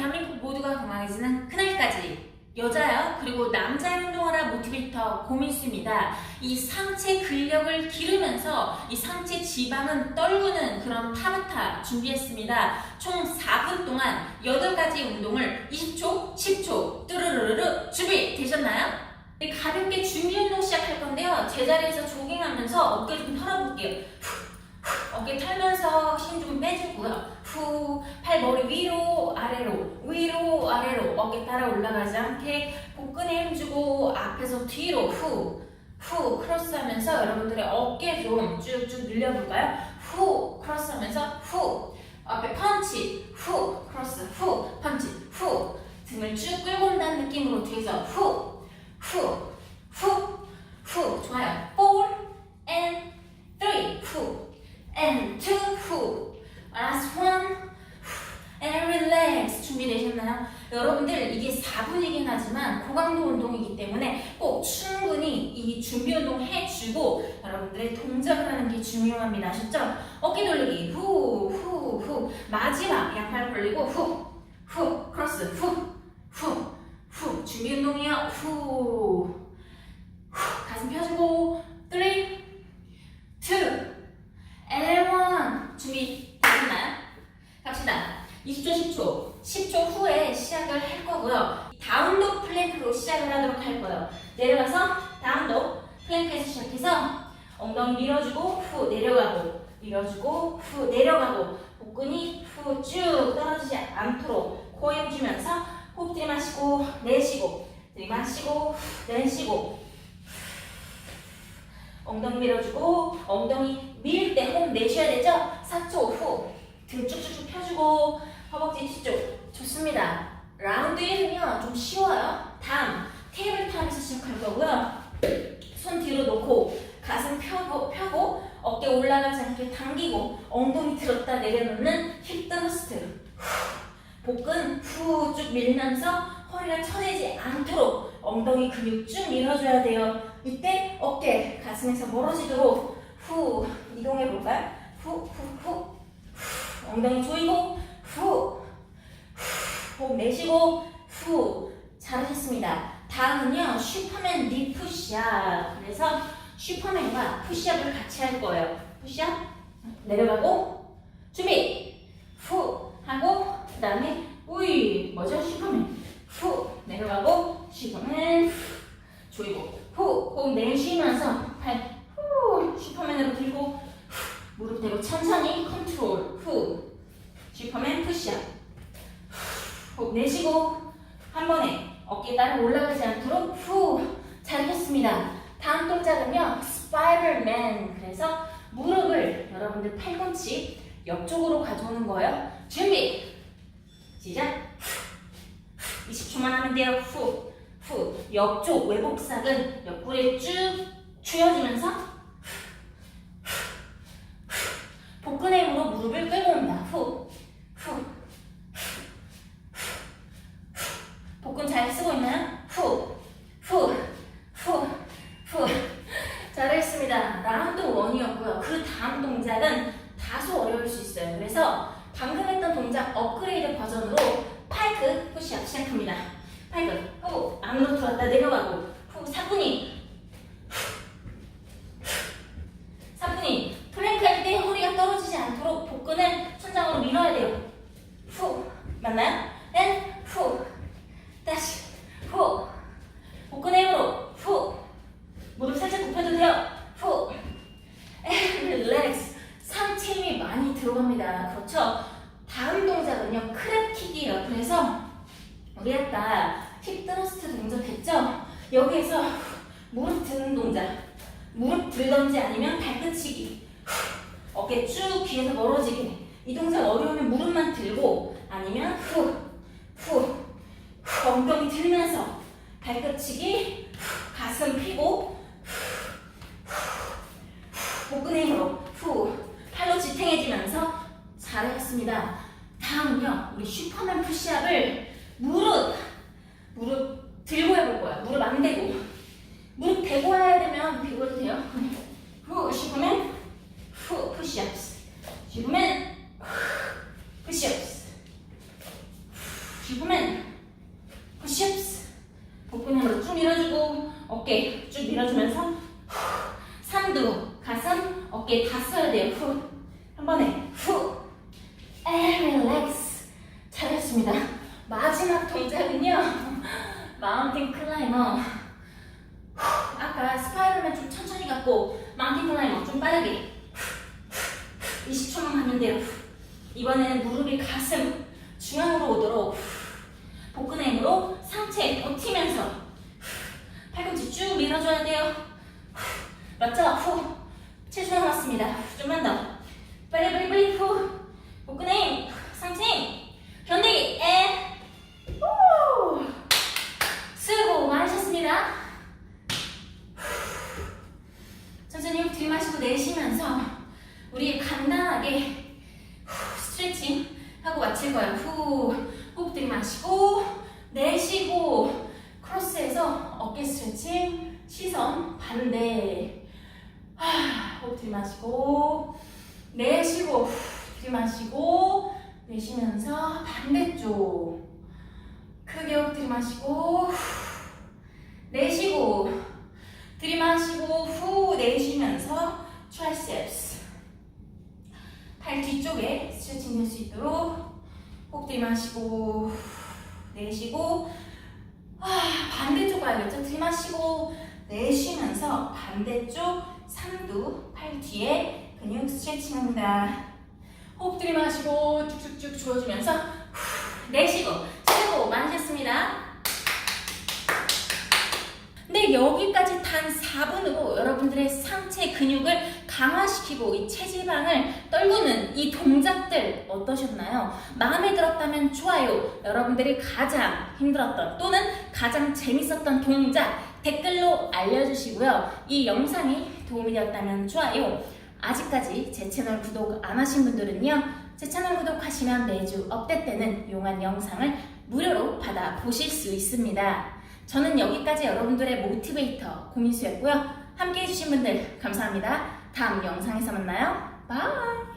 대한민국 모두가 건강해지는 그날까지 여자야 그리고 남자 운동하라 모티베이터 고민수입니다. 이 상체 근력을 기르면서 이 상체 지방은 떨구는 그런 타바타 준비했습니다. 총 4분 동안 8가지 운동을 20초, 10초 뚜루루루루 준비 되셨나요? 네, 가볍게 준비 운동 시작할 건데요. 제자리에서 조깅하면서 어깨 좀 털어볼게요. 어깨 털면서 힘 좀 빼주고요. 후, 팔 머리 위로 아래로 위로 아래로 어깨 따라 올라가지 않게 복근에 힘주고 앞에서 뒤로 후, 후 크로스하면서 여러분들의 어깨 좀 쭉쭉 늘려볼까요? 후 크로스하면서 후 앞에 펀치 후 크로스 후 펀치 후 등을 쭉 끌고 온다는 느낌으로 뒤에서 후 후, 후, 후. 좋아요. four and three. 후. and two. 후. last one. 후. and relax. 준비되셨나요? 여러분들 이게 4분이긴 하지만 고강도 운동이기 때문에 꼭 충분히 이 준비 운동 해주고 여러분들의 동작을 하는 게 중요합니다. 아셨죠? 어깨 돌리기 후, 후, 후. 마지막 양팔 벌리고 후, 후, 크로스 후, 후. 후 준비 운동이요 후, 후 가슴 펴주고 3 2 and 1 준비 되셨나요? 갑시다 20초 10초 10초 후에 시작을 할 거고요. 다운독 플랭크로 시작을 하도록 할 거예요. 내려가서 다운독 플랭크에서 시작해서 엉덩이 밀어주고 후 내려가고 밀어주고 후 내려가고 복근이 후 쭉 떨어지지 않도록 코 힘주면서 호흡 들이마시고 내쉬고 들이마시고 내쉬고 엉덩이 밀어주고 엉덩이 밀 때 호흡 내쉬어야 되죠? 4초 후 등 쭉쭉쭉 펴주고 허벅지 뒤쪽. 좋습니다 라운드 1은요 좀 쉬워요. 다음 테이블 탑에서 시작할 거고요. 손 뒤로 놓고 가슴 펴고 펴고 어깨 올라가지 않게 당기고 엉덩이 들었다 내려놓는 힙 드러스트 복근 후 쭉 밀면서 허리가 처지지 않도록 엉덩이 근육 쭉 밀어줘야 돼요. 이때 어깨 가슴에서 멀어지도록 후 이동해 볼까요? 후 후 후. 엉덩이 조이고 후, 후 호흡 내쉬고 후 잘하셨습니다. 다음은요 슈퍼맨 리푸시업 그래서 슈퍼맨과 푸시업을 같이 할 거예요. 푸시업? 내려가고 준비! 후 하고 그 다음에 우이 뭐죠? 슈퍼맨. 후 내려가고 슈퍼맨 후, 조이고. 후 호흡 내쉬면서 팔후 슈퍼맨으로 들고 후, 무릎 대고 천천히 컨트롤 후 슈퍼맨 푸시업 후, 호흡 내쉬고 한 번에 어깨 따라 올라가지 않도록 후 잘했습니다. 다음 동작은요 스파이럴맨 그래서 무릎을 여러분들 팔꿈치 옆쪽으로 가져오는 거예요. 준비! 시작! 20초만 하면 돼요. 후, 후! 옆쪽 외복삭은 옆구리에 쭉 조여주면서 복근의 힘으로 무릎을 끌고 온다 후, 후, 복근 잘 쓰고 있나요? 후, 후, 후, 후 잘했습니다 라운드 원이었고요 그 다음 동작은 다소 어려울 수 있어요 그래서 방금 했던 동작 업그레이드 버전으로 파이크 푸시업 시작합니다. 파이크. 후. 안으로 들었다 내려가고. 후. 사뿐히. 사뿐히. 플랭크 할 때 허리가 떨어지지 않도록 복근을 천장으로 밀어야 돼요. 후. 맞나요? 앤후. 다시. 후. 복근의 힘으로. 후. 무릎 살짝 굽혀도 돼요. 후. 앤, 릴렉스. 상체 힘이 많이 들어갑니다. 그렇죠? 다음 동작은요 크랩킥이에요. 그래서 우리 아까 힙 트러스트 동작 했죠? 여기에서 무릎 드는 동작 무릎 들던지 아니면 발끝치기 어깨 쭉 뒤에서 멀어지게 이 동작 어려우면 무릎만 들고 아니면 후, 후, 후 엉덩이 들면서 발끝치기 후, 가슴 펴고 복근의 힘으로 후 팔로 지탱해지면서 잘했습니다. 다음은요, 우리 슈퍼맨 푸시업을 무릎, 무릎 들고 해볼 거야. 무릎 안 대고. 무릎 대고 해야 되면 대고 해도 돼요. 후, 슈퍼맨, 후, 푸시업. 슈퍼맨, 푸시업. 슈퍼맨 푸시업스 복근으로 쭉 밀어주고 어깨 쭉 밀어주면서 후. 삼두 가슴 어깨 다 써야 돼요 후. 한 번에 후 and relax 잘했습니다 마지막 동작은요 마운틴 클라이머 후. 아까 스파이더맨 갔고 마운틴 클라이머 좀 빠르게 20초만 하면 돼요 이번에는 무릎이 가슴 중앙으로 오도록 복근 힘으로 상체 버티면서 팔꿈치 쭉 밀어줘야 돼요. 맞죠? 후. 7초 남았습니다. 좀만 더. 빨리 빨리 빨리 후. 복근 힘. 상체 힘. 견디기. 에. 후. 수고 많으셨습니다. 후. 천천히 호흡 들이마시고 내쉬면서 우리 간단하게 후, 스트레칭 하고 마칠 거예요. 후. 호흡 들이마시고 내쉬고 크로스해서 어깨 스트레칭 시선 반대. 하, 호흡 들이마시고 내쉬고 후, 들이마시고 내쉬면서 반대쪽. 크게 호흡 들이마시고 후, 내쉬고 들이마시고 후 내쉬면서 트라이셉스. 팔 뒤쪽에 스트레칭 될 수 있도록 호흡 들이마시고 내쉬고 아, 반대쪽 가야겠죠? 들이마시고 내쉬면서 반대쪽 삼두 팔 뒤에 근육 스트레칭 합니다. 호흡 들이마시고 쭉쭉쭉 조여주면서 후, 내쉬고 수고 많으셨습니다. 네, 여기까지 단 4분으로 여러분들의 상체 근육을 강화시키고 이 체지방을 떨구는 이 동작들 어떠셨나요? 마음에 들었다면 좋아요. 여러분들이 가장 힘들었던 또는 가장 재밌었던 동작 댓글로 알려주시고요. 이 영상이 도움이 되었다면 좋아요. 아직까지 제 채널 구독 안 하신 분들은요. 제 채널 구독하시면 매주 업데이트 되는 용한 영상을 무료로 받아 보실 수 있습니다. 저는 여기까지 여러분들의 모티베이터 고민수였고요. 함께 해주신 분들 감사합니다. 다음 영상에서 만나요. 바이!